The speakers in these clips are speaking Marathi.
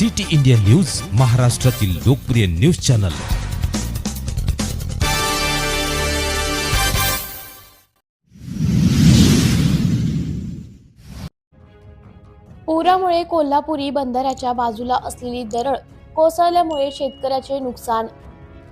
सिटी इंडिया न्यूज महाराष्ट्रातील लोकप्रिय न्यूज चॅनल. पुरामुळे कोल्हापुरी बंदराच्या बाजूला असलेली दरड कोसळल्यामुळे शेतकऱ्याचे नुकसान.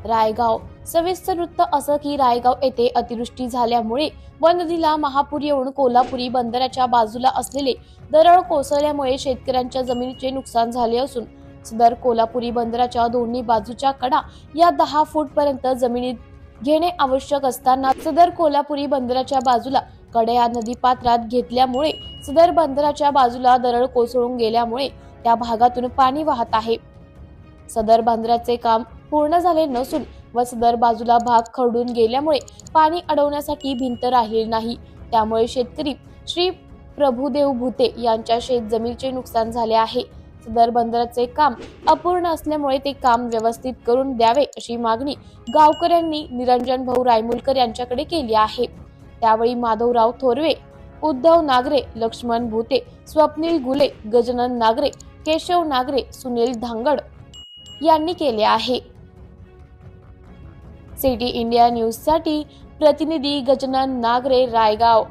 रायगाव सविस्तर वृत्त असं की रायगाव येथे अतिवृष्टी झाल्यामुळे व नदीला महापूर येऊन कोल्हापुरी बंदराच्या बाजूला असलेले दरड कोसळल्यामुळे शेतकऱ्यांच्या जमिनीचे नुकसान झाले असून सदर कोल्हापुरी बंदराच्या दोन्ही बाजूच्या कडा या दहा फूट पर्यंत जमिनीत घेणे आवश्यक असताना सदर कोल्हापुरी बंदराच्या बाजूला कड्या नदी पात्रात घेतल्यामुळे सदर बंदराच्या बाजूला दरड कोसळून गेल्यामुळे त्या भागातून पाणी वाहत आहे. सदर बंदराचे काम पूर्ण झाले नसून व सदर बाजूला भाग खरडून गेल्यामुळे पाणी अडवण्यासाठी भिंत राहिली नाही. त्यामुळे शेतकरी श्री प्रभुदेव भुते यांच्या शेतजमिनीचे नुकसान झाले आहे. सदर बंदराचे काम अपूर्ण असल्यामुळे ते काम व्यवस्थित करून द्यावे अशी मागणी गावकऱ्यांनी निरंजन भाऊ रायमुलकर यांच्याकडे केली आहे. त्यावेळी माधवराव थोरवे उद्धव नागरे लक्ष्मण भूते स्वप्नील गुले गजानन नागरे केशव नागरे सुनील धांगड यांनी केले आहे. सिटी इंडिया न्यूजसाठी प्रतिनिधी गजानन नागरे रायगाव.